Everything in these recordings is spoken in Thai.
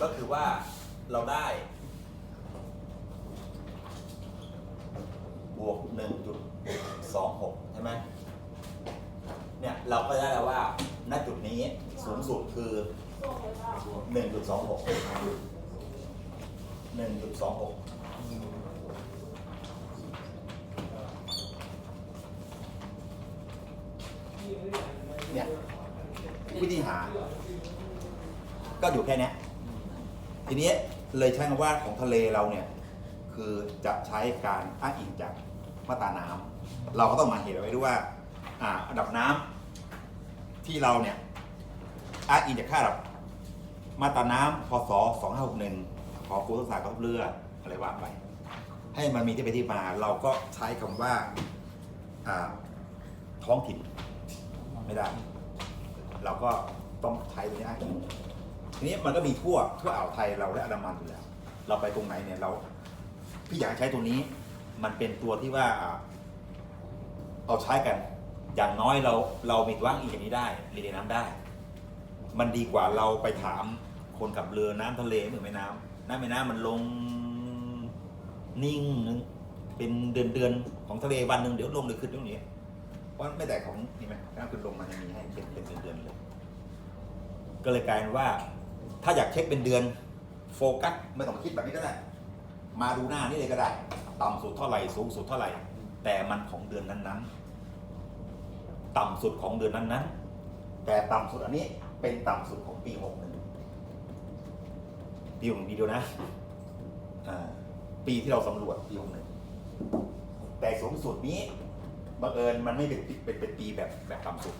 ก็คือว่าเราได้ บวกหนึ่งจุดสองหกใช่ไหมเนี่ย เราก็ได้แล้วว่าณจุดนี้สูงสุดคือหนึ่งจุดสองหกหนึ่งจุดสองหกเนี่ยวิธีหา ก็อยู่แค่นี้ ทีนี้เลยใช้คำว่าของทะเลเราเนี่ยคือจะใช้การอ้างอิงจากมาตราน้ำเราก็ต้องมาเหตุเอาไว้ด้วยว่าอ่าระดับน้ำที่เราเนี่ยอ้างอิงจากค่าระดับมาตราน้ำพศ2561ของกรมทหารกองทัพเรืออะไรว่าไป ให้มันมีที่ไปที่มาเราก็ใช้คำว่าอ่าท้องถิ่นไม่ได้ เราก็ต้องใช้ตัวนี้อ้างอิง ทีนี้มันก็มีทั่วทั่วอ่าวไทยเราและอันดามันอยู่แล้ว เราไปตรงไหนเนี่ยเราพี่อยากใช้ตัวนี้ มันเป็นตัวที่ว่าเอาใช้กัน อย่างน้อยเราเรามีว่างอีกอย่างนี้ได้เรียนน้ำได้ มันดีกว่าเราไปถามคนกับเรือน้ำทะเลหรือแม่น้ำน้ำแม่น้ำมันลงนิ่งเป็นเดือนเดือนของทะเลวันหนึ่งเดี๋ยวลงเดี๋ยขึ้นเดี๋ยวนี้เพราะไม่แต่ของนี่ไหมน้ำขึ้นลงมันยังมีให้เป็นเป็นเดือนเดือนเลย ก็เลยกลายเป็นว่า ถ้าอยากเช็คเป็นเดือนโฟกัสไม่ต้องคิดแบบนี้ก็ได้ มาดูหน้านี่เลยก็ได้ ต่ำสุดเท่าไหร่สูงสุดเท่าไหร่ แต่มันของเดือนนั้นๆ ต่ำสุดของเดือนนั้นๆ แต่ต่ำสุดอันนี้เป็นต่ำสุดของปีหกหนึ่งปีหกหนึ่งปีเดียวนะปีที่เราสำรวจปีหกหนึ่งแต่สูงสุดนี้บังเอิญมันไม่เป็นเป็นเป็นปีแบบแบบต่ำสุด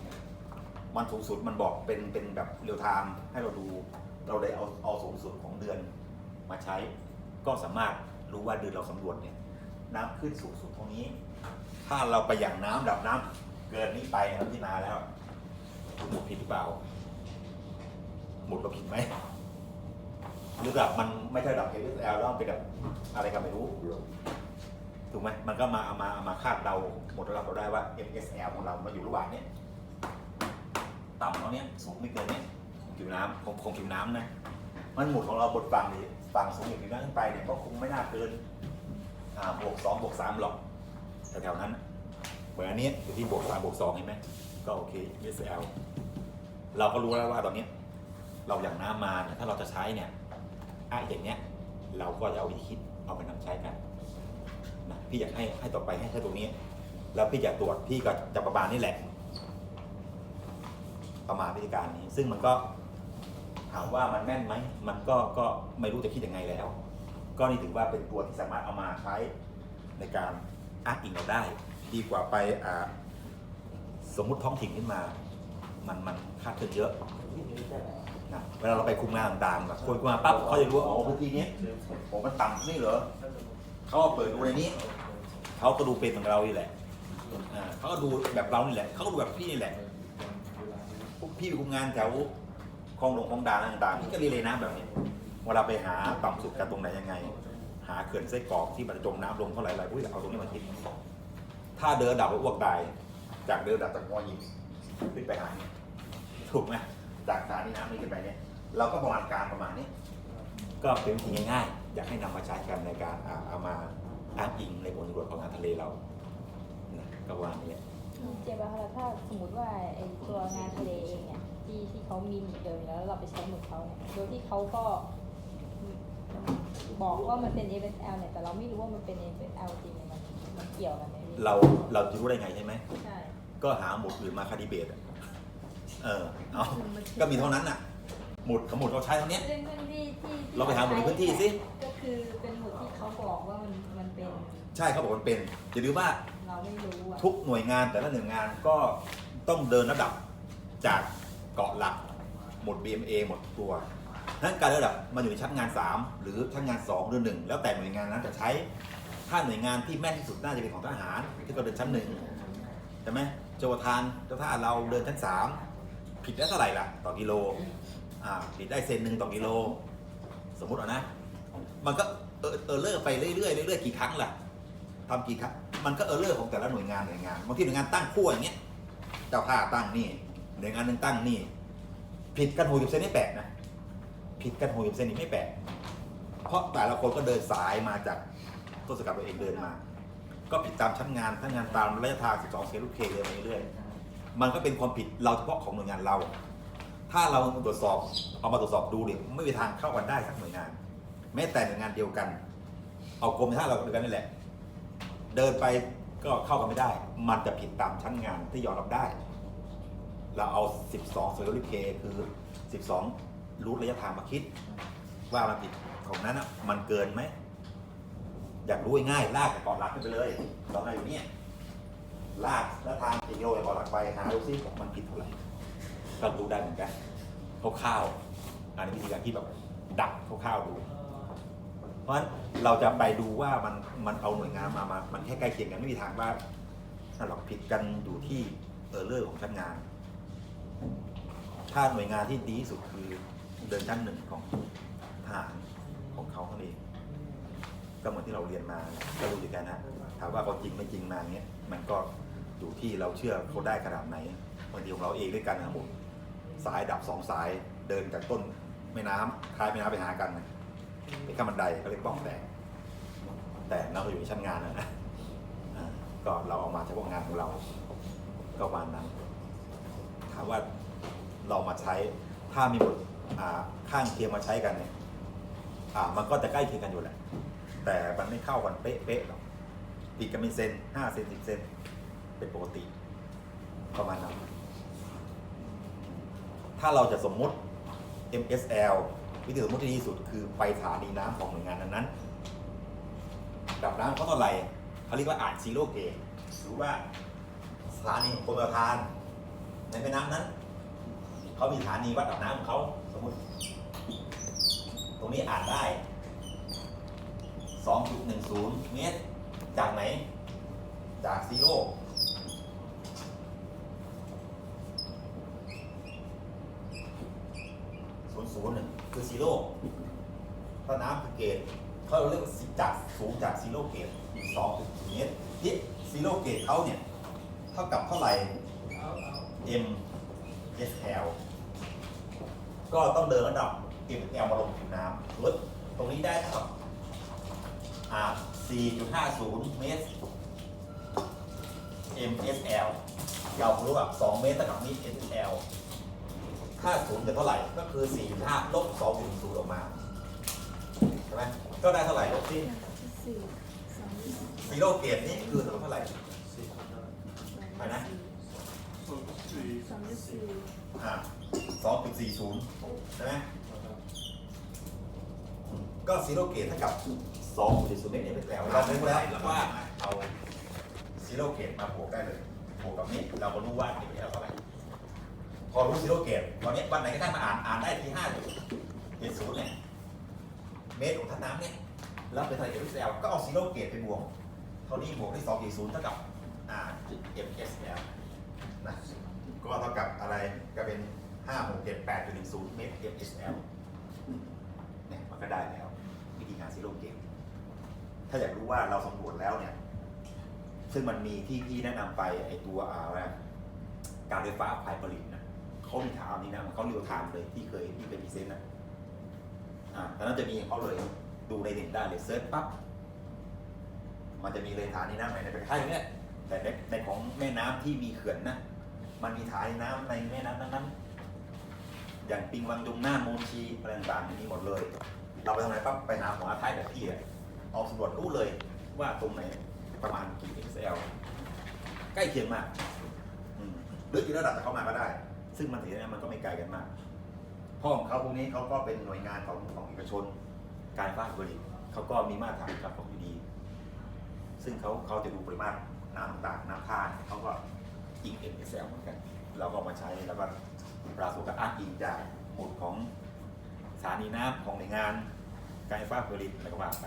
มันสูงสุดมันบอกเป็นเป็นแบบเรียลไทม์ให้เราดู เราได้เอาเอาสูงสุดของเดือนมาใช้ ก็สามารถรู้ว่าเดือนเราสำรวจเนี่ยน้ำขึ้นสูงสุดเท่านี้ ถ้าเราไปอย่างน้ำดับน้ำเกินนี้ไปนะครับที่นาแล้วหมุดผิดหรือเปล่า หมุดเราผิดไหมหรือแบบมันไม่ใช่ดับ LSL แล้วมันเป็นแบบอะไรกันไม่รู้ถูกไหมมันก็มาเอามาเอามาคาดเดาหมดระดับเราได้ว่า MSL ของเรามาอยู่ระหว่างเนี้ยต่ำเท่าเนี้ยสูงไม่เกินเนี้ย ผิวน้ำคงคงผิวน้ำนะ มันหมุดของเราบนฝั่งนี้ฝั่งสูงอย่างผิวน้ำขึ้นไปเนี่ยก็คงไม่น่าเกินอ่าบวกสองบวกสามหรอกแถวๆนั้นเหมือนอันนี้อยู่ที่บวกสามบวกสองเห็นไหมก็โอเค SL เราก็รู้แล้วว่าตอนนี้ เราอย่างน้ำมาเนี่ยถ้าเราจะใช้เนี่ยไอ้อย่างเนี้ยเราก็จะเอาไปคิดเอาไปนำใช้กันนะพี่อยากให้ให้ต่อไปให้ใช้ตรงนี้ แล้วพี่อยากตรวจพี่ก็จะประมาณนี้แหละ ประมาณวิธีการนี้ ซึ่งมันก็ ถามว่ามันแม่นไหมมันก็ก็ไม่รู้จะคิดยังไงแล้ว ก็นี่ถือว่าเป็นตัวที่สามารถเอามาใช้ในการอ้างอิงเราได้ ดีกว่าไปอ่าสมมุติท้องถิ่นขึ้นมา มันมันคาดเคลื่อนเยอะนะเวลาเราไปคุมงานต่างๆแบบคนคุมงานปั๊บเขาจะรู้ว่าอ๋อพื้นที่นี้ผมมันต่ำนี่เหรอเขาเปิดดูในนี้เขาก็ดูเป็นเหมือนเรานี่แหละเขาก็ดูแบบเรานี่แหละเขาก็ดูแบบพี่นี่แหละพวกพี่ไปคุมงานแถว คลองหลวงคลองดานอะไรต่างๆพี่ก็รีเลยน้ำแบบนี้เวลาไปหาต่ำสุดกันตรงไหนยังไง หาเขื่อนไส้กรอกที่มันจมน้ำลงเท่าไหร่อะไรพวกนี้เอาตรงนี้มาคิดถ้าเดินดับอ้วกตาย จากเดินดับจากมอยิงขึ้นไปหาเนี่ยถูกไหมจากสานีน้ำนี้ขึ้นไปเนี่ยเราก็ประมาณการประมาณนี้ ก็เป็นวิธีง่ายๆ อยากให้นำมาใช้กันในการเอามาอ้างอิงในผลสำรวจของงานทะเลเรานะก็ว่านี้เจ็บอะค่ะถ้าสมมติว่าไอตัวงานทะเลเองเนี่ย ที่ที่เขามีหมุดเดิมแล้วเราไปใช้หมุดเขาเนี่ยโดยที่เขาก็บอกว่ามันเป็น FSL เนี่ยแต่เราไม่รู้ว่ามันเป็น FSL จริงเนี่ยมันมันเกี่ยวกันไหมพี่เราเราจะรู้ได้ไงใช่ไหม ใช่ก็หาหมุดอื่นมาคาดิเบตอะเออ เอาก็มีเท่านั้นน่ะ หมุดของหมุดเขาใช้เท่านี้ซึ่งซึ่งที่ที่ที่เราไปหาหมุดในพื้นที่สิ ก็คือเป็นหมุดที่เขาบอกว่ามันมันเป็นใช่เขาบอกมันเป็นอย่าลืมว่าเราไม่รู้อะทุกหน่วยงานแต่ละหน่วยงานก็ต้องเดินระดับจาก เกาะหลัก หมด BMA หมดตัวนั้นการระดับมาอยู่ในชั้นงาน 3 หรือชั้นงาน 2 หรือ 1 แล้วแต่หน่วยงานนั้นจะใช้ ถ้าหน่วยงานที่แม่นที่สุดน่าจะเป็นของทหารที่ก็เดินชั้นหนึ่งใช่ไหมโจทานเจ้าท่าเราเดินชั้น 3 ผิดได้เท่าไหร่ล่ะ ต่อกิโลอ่าผิดได้เซนหนึ่งต่อกิโล สมมุติเอานะ มันก็เออเออเลอร์ไปเรื่อยๆเรื่อยๆกี่ครั้งล่ะทำกี่ครั้งมันก็เออเลอร์ของแต่ละหน่วยงานหน่วยงานบางทีหน่วยงานตั้งขั้วอย่างเงี้ยเจ้าท่าตั้งนี่ หน่วยงานหนึ่งตั้งนี่ ผิดกันหกสิบเซนนี่แปลกนะ ผิดกันหกสิบเซนนี่ไม่แปลก เพราะแต่ละคนก็เดินสายมาจากต้นสกัดตัวเองเดินมา ก็ผิดตามชั้นงานทั้งงานตามระยะทาง12เซนลูกเคเดินไปเรื่อยๆมันก็เป็นความผิดเราเฉพาะของหน่วยงานเรา ถ้าเราตรวจสอบเอามาตรวจสอบดูเนี่ยไม่มีทางเข้ากันได้สักหน่วยงาน แม้แต่หน่วยงานเดียวกัน เอากรมท่าเราเดียวกันนี่แหละ เดินไปก็เข้ากันไม่ได้ มันจะผิดตามชั้นงานที่ยอมรับได้ เราเอา 12โซลิเคคือ 12 รูทระยะทางมาคิด ว่ามันผิดของนั้นอะมันเกินไหม อยากรู้ง่ายลากจากก่อนหลักขึ้นไปเลยตอนนั้นอยู่เนี่ยลากแล้วทางกิโลจากก่อนหลักไปหาดูซิมันผิดเท่าไหร่ก็รู้ได้เหมือนกันคร่าวๆอันนี้วิธีการที่แบบดักคร่าวๆดู เพราะฉะนั้นเราจะไปดูว่ามันมันเอาหน่วยงานมามามันแค่ใกล้เคียงกันไม่มีทางว่าถ้าเราผิดกันอยู่ที่เออร์เลอร์ของชั้นงาน ถ้าหน่วยงานที่ดีที่สุดคือเดินชั้นหนึ่งของทหารของเขาเท่านั้นเองก็เหมือนที่เราเรียนมาก็รู้อยู่กันนะถามว่าเขาจริงไม่จริงมางเงี้ยมันก็อยู่ที่เราเชื่อเขาได้ขนาดไหนบางทีของเราเองด้วยกันนะครับผมสายดับสองสายเดินจากต้นแม่น้ำคลายแม่น้ำไปหากันเป็นขั้นบันไดก็เรียกป้องแตกแต่เราอยู่ในชั้นงานนะนะอ่าก็เราเอามาเฉพาะงานของเราก็ประมาณ นั้นถามว่าเรามาใช้ถ้ามีบทข้างเคียงมาใช้กันเนี่ยมันก็จะใกล้เคียงกันอยู่แหละ แต่มันไม่เข้ากันเป๊ะๆหรอกติดกันเป็นเซนห้าเซนสิบเซนเป็นปกติประมาณนั้นถ้าเราจะสมมุติ MSL วิธีสมมติที่ดีสุดคือไปสถานีน้ำของหน่วยงานนั้นๆดับน้ำเขาเท่าไหร่เขาเรียกว่าอ่านซีโร่เกหรือว่าสถานีของกรมประทาน ในแม่น้ำนั้น เขามีสถานีวัดระดับน้ำของเขาสมมติ ตรงนี้อ่านได้ 2.10 เมตร จากไหน จากซีโร่ศูนย์ศูนย์หนึ่งคือซีโร่ถ้าน้ำคือเกตเขาเรียกว่าจากสูงจากซีโร่เกตอีก2.0เมตรที่ซีโร่เกตเขาเนี่ย เท่ากับเท่าไหร่ M S L ก็ต้องเดินระดับ M L มาลงผิวน้ำลดตรงนี้ได้เท่ากับอ่า4.50 เมตร M S L เรารู้แบบ2เมตรเท่ากับนี้ M S L ค่าศูนย์จะเท่าไหร่ ก็คือ 4.5 ลบ2.0ออกมา ใช่ไหมก็ได้เท่าไหร่ลบที่สี่สองซีโร่เกตนี่คือเท่าไหร่ ไปนะ สอง สี่อ่า2.40ใช่ไหมก็ซีโร่เกตเท่ากับ2.0เมตรเป็นแล้วเรารู้แล้วว่าเอาซีโร่เกตมาบวกได้เลยบวกกับนี้เราก็รู้ว่าเเท่าไหร่พอรู้ซีโร่เกตตอนนี้วันไหนก็ได้มาอ่านอ่านได้ที่5.70เนี่ยเมตรของท่าน้ำเนี่ยแล้วเป็นเท่าไหร่ MSL ก็เอาซีโร่เกตไปบวกเท่านี้บวกที่2.0เท่ากับอ่า MSL นะ ก็เท่ากับอะไรก็เป็น 5 6 7 8 1 0เมตร MSL เนี่ยมันก็ได้แล้ว วิธีงานซีโร่เกตถ้าอยากรู้ว่าเราสำรวจแล้วเนี่ย ซึ่งมันมีที่พี่แนะนำไปไอตัวอาอะไรนะการไฟฟ้าฝ่ายผลิตนะเขามีถามนี้นะเขาเรียวถามเลยที่เคยที่เคยพรีเซนต์นะอ่าตอนนั้นจะมีเขาเลยดูในเน็ตได้เลยเซิร์ชปั๊บมันจะมีเลยฐานนี้น้ำในในประเทศไทยเนี่ยแต่ในในของแม่น้ำที่มีเขื่อนนะ มันมีฐานน้ำในแม่น้ำนั้นๆอย่างปิงวังยงน่านมูชีอะไรต่างๆมีหมดเลย เราไปทำอะไรปั๊บไปหาหัวท้ายแบบพี่อะเอาสำรวจรู้เลยว่าตรงไหนประมาณกี่ XL ใกล้เคียงมากหรืออีกระดับจากเขามาก็ได้ ซึ่งมันถือว่ามันก็ไม่ไกลกันมากเพ่อของเขาพวกนี้เขาก็เป็นหน่วยงานของของเอกชน การฟ้าผลิตเขาก็มีมาตรฐานกับของดี ซึ่งเขาเขาจะดูปริมาตรน้ำต่างน้ำท่าเขาก็ อิง MSL เหมือนกัน เราก็มาใช้แล้วก็ปราศจากอ้างอิงจากหมุดของสถานีน้ำของหน่วยงานการไฟฟ้าผลิตอะไรก็ว่าไป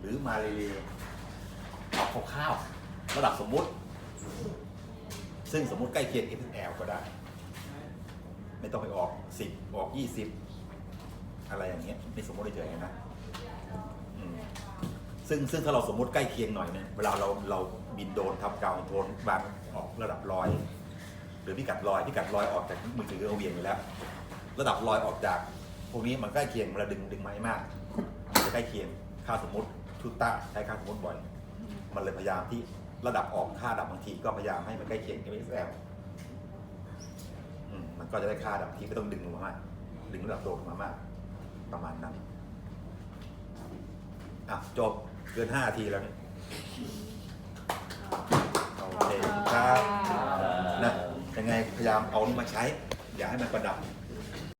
หรือมาเรียเอาคร่าวๆระดับสมมุติ ซึ่งสมมุติใกล้เคียง MSL ก็ได้ ไม่ต้องไปออก 10 ออก 20 อะไรอย่างเงี้ยนี่สมมติเฉยๆนะอืม ซึ่งซึ่งถ้าเราสมมติใกล้เคียงหน่อยเนี่ยเวลาเราเราบินโดรนทำกาวโดรนวางออกระดับลอย หรือพิกัดลอยพิกัดลอยออกจากมือถือเอาเวียนไปแล้ว ระดับลอยออกจากพวกนี้มันใกล้เคียงเวลาดึงดึงไม้มากมันจะใกล้เคียงค่าสมมติทุตตาใช้ค่าสมมติบ่อย มันเลยพยายามที่ระดับออกค่าดับบางทีก็พยายามให้มันใกล้เคียง MSL มมันก็จะได้ค่าดับบางทีก็ต้องดึงลงมามากดึงระดับโดดมามาก ประมาณนั้น อะจบเกิน5นาทีแล้วนี่โอเคครับนะยังไงพยายามเอานี่มาใช้ อย่าให้มันประดับ